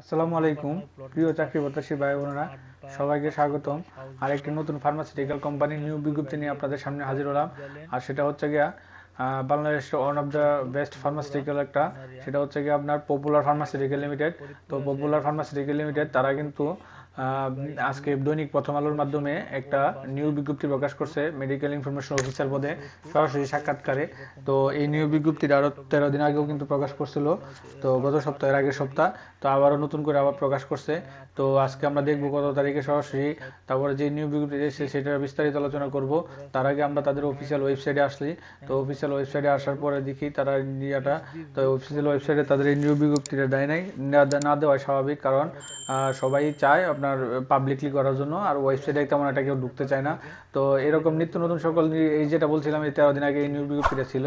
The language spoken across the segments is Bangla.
আসসালামু আলাইকুম। প্রিয় চাকরি প্রত্যাশী ভাই বোনেরা সবাইকে স্বাগতম। আর একটি নতুন ফার্মাসিউটিক্যাল কোম্পানির নিউ বিজ্ঞপ্তি নিয়ে আপনাদের সামনে হাজির হলাম। আর সেটা হচ্ছে গিয়া বাংলাদেশের one of the best pharmaceutical একটা, সেটা হচ্ছে গিয়ে আপনার পপুলার ফার্মাসিউটিক্যাল লিমিটেড তো পপুলার ফার্মাসিউটিক্যাল লিমিটেড তারা কিন্তু আজকে দৈনিক প্রথম আলোর মাধ্যমে একটা নিউ বিজ্ঞপ্তি প্রকাশ করছে মেডিকেল ইনফরমেশন অফিসার পদে, সরাসরি সাক্ষাৎকারে। তো এই নিউ বিজ্ঞপ্তিটা আরও তেরো দিন আগেও কিন্তু প্রকাশ করছিল। তো গত সপ্তাহের আগের সপ্তাহ, তো আবারও নতুন করে আবার প্রকাশ করছে। তো আজকে আমরা দেখব কত তারিখে সরাসরি তারপরে যে নিউ বিজ্ঞপ্তি এসেছে সেটার বিস্তারিত আলোচনা করব। তার আগে আমরা তাদের অফিসিয়াল ওয়েবসাইটে আসলি। তো অফিসিয়াল ওয়েবসাইটে আসার পরে দেখি তারা ইন্ডিয়াটা। তো অফিসিয়াল ওয়েবসাইটে তাদের এই নিউ বিজ্ঞপ্তিটা দেয় নাই, না- দেওয়া স্বাভাবিক কারণ সবাই চায় আপনার পাবলিকলি করার জন্য। আর ওয়েবসাইটে তেমন একটা কেউ ঢুকতে চায় না। তো এরকম নিত্য নতুন সকল এই যেটা বলছিলাম, এই তেরো দিন আগে এই নিউ বিজ্ঞপ্তিটা ছিল।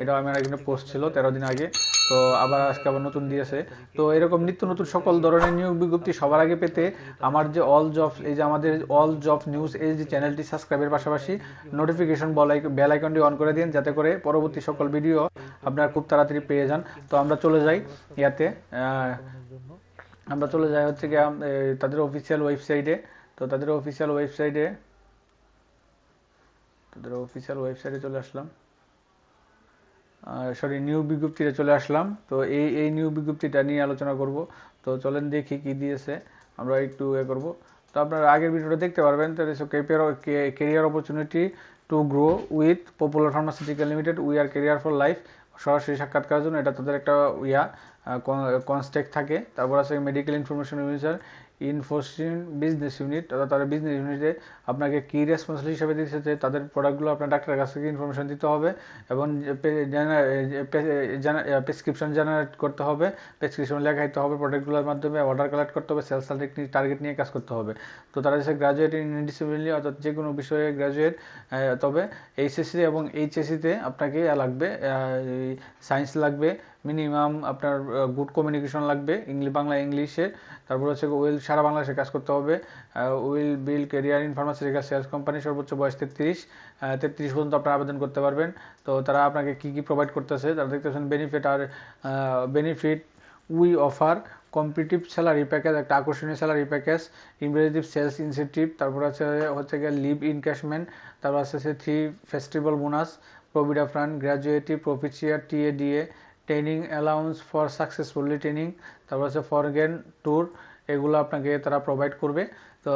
এটাও আমার এখানে পোস্ট ছিল তেরো দিন আগে। তো আবার আজকে আবার নতুন দিয়েছে তো এরকম নিত্য নতুন সকল ধরনের নিয়োগ বিজ্ঞপ্তি সবার আগে পেতে আমার যে অল জব এই যে আমাদের অল জব নিউজ এই যে চ্যানেলটি সাবস্ক্রাইবের পাশাপাশি নোটিফিকেশন বেল আইকনটি অন করে দিন যাতে করে পরবর্তী সকল ভিডিও আপনারা খুব তাড়াতাড়ি পেয়ে যান। তো আমরা চলে যাই ইয়াতে আমরা চলে যাই হচ্ছে গিয়ে তাদের অফিসিয়াল ওয়েবসাইটে তো তাদের অফিসিয়াল ওয়েবসাইটে তাদের অফিসিয়াল ওয়েবসাইটে চলে আসলাম। সরি নিউ বিজ্ঞপ্তিটা চলে আসলাম। তো এই এই নিউ বিজ্ঞপ্তিটা নিয়ে আলোচনা করব। তো চলেন দেখি কি দিয়েছে। আমরা একটু এ করব। তো আপনারা আগের ভিডিওটা দেখতে পারবেন। তো career opportunity to grow with Popular Pharmaceutical Limited we are career for life সরাসরি সাক্ষাৎকারের জন্য। এটা তাদের একটা ইয়া। কনস্টেক্ট থাকে। তারপর আছে মেডিকেল ইনফরমেশন ইউনিসার ইনফোসিন বিজনেস ইউনিট অর্থাৎ তাদের বিজনেস ইউনিটে আপনাকে কি রেসপন্সিবল হিসেবে দিচ্ছে যে তাদের প্রোডাক্টগুলো আপনার ডাক্তারের কাছ থেকে ইনফরমেশন দিতে হবে এবং প্রেসক্রিপশন জেনারেট করতে হবে। প্রেসক্রিপশন লেখাইতে হবে প্রোডাক্টগুলোর মাধ্যমে অর্ডার কালেক্ট করতে হবে সেলস টার্গেট নিয়ে কাজ করতে হবে। তো তারা হচ্ছে গ্রাজুয়েট ইন ডিসিপ্লিনলি অর্থাৎ যে কোনো বিষয়ে গ্রাজুয়েট তবে এইচএসসি এবং এইচএসসিতে আপনাকে লাগবে সায়েন্স লাগবে মিনিমাম আপনার গুড কমিউনিকেশন লাগবে ইংলিশ বাংলা, ইংলিশে। তারপর হচ্ছে উইল সারা বাংলাদেশে কাজ করতে হবে। Will build career in pharmaceutical sales company সর্বোচ্চ বয়স তেত্রিশ। তেত্রিশ পর্যন্ত আপনারা আবেদন করতে পারবেন। তো তারা আপনাকে কী কী প্রোভাইড করতেছে, তারা দেখতেছেন benefit R benefit we offer competitive salary package একটা আকর্ষণীয় salary package impressive sales incentive তারপর আছে, হচ্ছে গিয়ে লিভ ইনক্যাশমেন্ট তারপর আছে three festival bonus provident fund gratuity প্রফিসিয়ার TA DA training allowance for successfully training তারপর হচ্ছে ফরগেন ট্যুর এগুলো আপনাকে তারা প্রোভাইড করবে। তো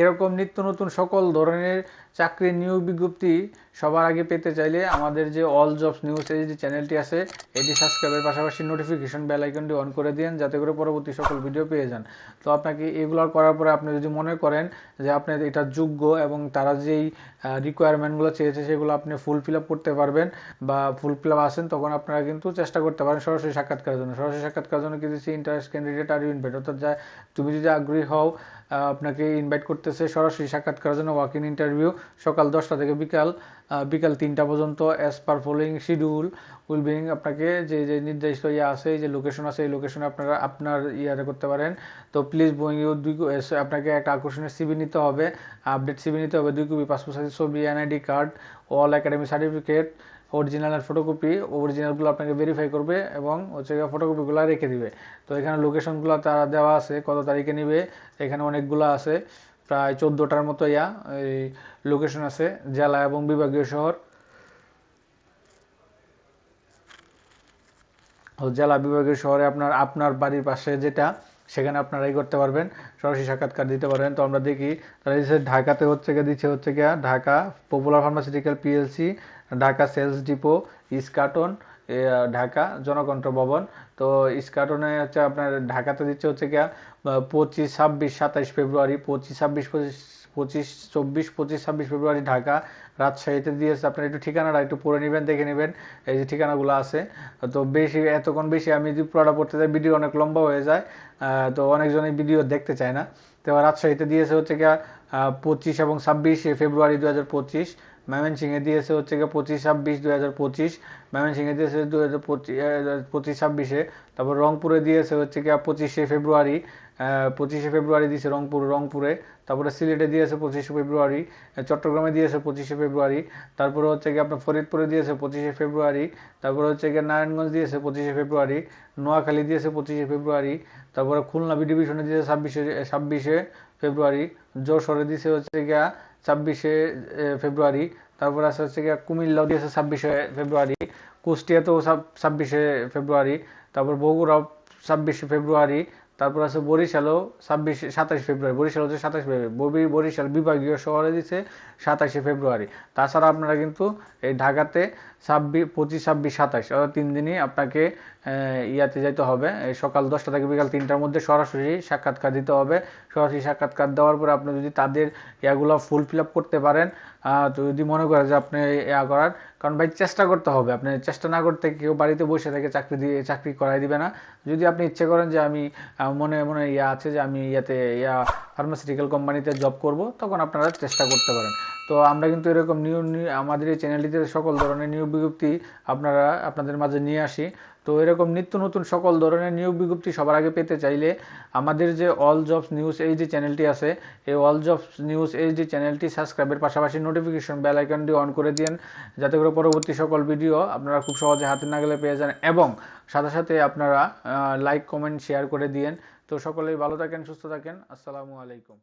এরকম নিত্য নতুন সকল ধরনের চাকরির নিয়োগ বিজ্ঞপ্তি সবার আগে পেতে চাইলে আমাদের যে অল জবস নিউজ এই যে চ্যানেলটি আছে, এটি সাবস্ক্রাইবের পাশাপাশি নোটিফিকেশন বেল আইকনটি অন করে দিন যাতে করে পরবর্তী সকল ভিডিও পেয়ে যান। তো আপনাকে এগুলো করার পরে আপনি যদি মনে করেন যে আপনি এটা যোগ্য এবং তারা যেই রিকোয়ারমেন্টগুলো চেয়েছে সেগুলো আপনি ফুল ফিল আপ করতে পারবেন বা ফুল ফিল আপ আসেন তখন আপনারা কিন্তু চেষ্টা করতে পারেন সরাসরি সাক্ষাৎকারের জন্য। সরাসরি সাক্ষাৎকারের জন্য কিছু ইন্টারেস্ট ক্যান্ডিডেট আর ইনভাইট অর্থাৎ যা, তুমি যদি আগ্রহী হও আপনাকে ইনভাইট করতেছে সরাসরি সাক্ষাৎ করার জন্য ওয়াক ইন ইন্টারভিউ সকাল দশটা থেকে বিকাল বিকাল তিনটা পর্যন্ত as per following schedule will being আপনাকে যে যে নির্দিষ্ট ইয়ে আছে, যে লোকেশন আছে, এই লোকেশনে আপনারা আপনার ইয়ারে করতে পারেন। তো প্লিজ বইং ইউ দুই আপনাকে একটা আকর্ষণীয় সিবি নিতে হবে আপডেট সিবি নিতে হবে, দুই কপি পাসপোর্ট সাইজ ছবি NID card all academic certificate original আর ফটোকপি অরিজিনালগুলো আপনাকে ভেরিফাই করবে এবং হচ্ছে ফটোকপিগুলো রেখে দিবে। তো এখানে লোকেশনগুলো তারা দেওয়া আছে, কত তারিখে নিবে, এখানে অনেকগুলো আছে, প্রায় চোদ্দোটার মতো ইয়া, এই লোকেশন আছে, জেলা এবং বিভাগীয় শহর। জেলা বিভাগীয় শহরে আপনার আপনার বাড়ির পাশে যেটা সেখানে আপনারা এই করতে পারবেন, সরাসরি সাক্ষাৎকার দিতে পারবেন। তো আমরা দেখি তারা ঢাকাতে হচ্ছে গিয়ে, দিচ্ছে হচ্ছে গিয়া Dhaka Popular Pharmaceutical PLC Dhaka sales depot Eskaton Dhaka Janakantha ভবন। তো ইস্কাটনে হচ্ছে আপনার ঢাকাতে দিচ্ছে হচ্ছে গিয়া পঁচিশ, ছাব্বিশ, সাতাইশ ফেব্রুয়ারি, পঁচিশ, ছাব্বিশ, পঁচিশ পঁচিশ, চব্বিশ, পঁচিশ, ছাব্বিশ ফেব্রুয়ারি ঢাকা। রাজশাহীতে দিয়েছে আপনার একটু ঠিকানাটা একটু পড়ে নেবেন, দেখে নেবেন, এই যে ঠিকানাগুলো আছে। তো বেশি, এতক্ষণ বেশি আমি যদি পুরোটা পড়তে যাই, ভিডিও অনেক লম্বা হয়ে যায় তো অনেকজনই ভিডিও দেখতে চায় না। তো রাজশাহীতে দিয়েছে হচ্ছে গিয়া পঁচিশ এবং ছাব্বিশ ফেব্রুয়ারি দু হাজার পঁচিশ ময়মনসিংহে দিয়েছে হচ্ছে গিয়ে পঁচিশ ছাব্বিশ দুই হাজার পঁচিশ। ময়মনসিংহে দিয়েছে দুই হাজার পঁচিশ পঁচিশ ছাব্বিশে। তারপর রংপুরে দিয়েছে হচ্ছে গিয়ে পঁচিশে ফেব্রুয়ারি পঁচিশে ফেব্রুয়ারি দিয়েছে রংপুর, রংপুরে। তারপরে সিলেটে দিয়েছে পঁচিশে ফেব্রুয়ারি চট্টগ্রামে দিয়েছে পঁচিশে ফেব্রুয়ারি। তারপরে হচ্ছে গিয়ে আপনার ফরিদপুরে দিয়েছে পঁচিশে ফেব্রুয়ারি। তারপরে হচ্ছে গিয়ে নারায়ণগঞ্জ দিয়েছে পঁচিশে ফেব্রুয়ারি। নোয়াখালী দিয়েছে পঁচিশে ফেব্রুয়ারি। তারপরে খুলনা বি ডিভিশনে দিয়েছে ছাব্বিশে ছাব্বিশে ফেব্রুয়ারি। যশোরে দিয়েছে হচ্ছে গিয়া ছাব্বিশে ফেব্রুয়ারি। তারপর আছে হচ্ছে গিয়া কুমিল্লাও দিয়েছে ছাব্বিশে ফেব্রুয়ারি। কুষ্টিয়াতেও ছাব্বিশে ফেব্রুয়ারি। তারপর বগুড়াও ছাব্বিশে ফেব্রুয়ারি। তারপর আছে বরিশালও ছাব্বিশে, সাতাশে ফেব্রুয়ারি। বরিশাল হচ্ছে সাতাশ ফেব্রুয়ারি। বরিশাল বিভাগীয় শহরে দিচ্ছে সাতাশে ফেব্রুয়ারি। তাছাড়া আপনারা কিন্তু এই ঢাকাতে ছাব্বিশ পঁচিশ, ছাব্বিশ, সাতাশ তিন দিনই আপনাকে ইয়াতে যাইতে হবে। সকাল দশটা থেকে বিকাল তিনটার মধ্যে সরাসরি সাক্ষাৎকার দিতে হবে। সরাসরি সাক্ষাৎকার দেওয়ার পরে আপনি যদি তাদের ইয়াগুলো ফুল ফিল আপ করতে পারেন তো যদি মনে করেন যে আপনি ইয়া করার, কারণ ভাই চেষ্টা করতে হবে। আপনি চেষ্টা না করতে কেউ বাড়িতে বসে থেকে চাকরি দিয়ে, চাকরি করাই দিবে না। যদি আপনি ইচ্ছে করেন যে আমি মনে মনে ইয়া আছে যে আমি ইয়াতে ইয়া ফার্মাসিউটিক্যাল কোম্পানিতে জব করব, তখন আপনারা চেষ্টা করতে পারেন। তো আমরা কিন্তু এরকম নিউ আমাদের এই চ্যানেলটিতে সকল ধরনের নিয়োগ বিজ্ঞপ্তি আপনারা, আপনাদের মাঝে নিয়ে আসি। তো এরকম নিত্য নতুন সকল ধরনের নিয়োগ বিজ্ঞপ্তি সবার আগে পেতে চাইলে আমাদের যে অল জবস নিউজ এই যে চ্যানেলটি আছে, এই অল জবস নিউজ এই যে চ্যানেলটি সাবস্ক্রাইবের পাশাপাশি নোটিফিকেশন বেল আইকনটি অন করে দিন যাতে করে পরবর্তী সকল ভিডিও আপনারা খুব সহজে হাতে না গেলে পেয়ে যান এবং সাথে সাথে আপনারা লাইক কমেন্ট শেয়ার করে দিন তো সকলেই ভালো থাকেন, সুস্থ থাকেন। আসসালামু আলাইকুম।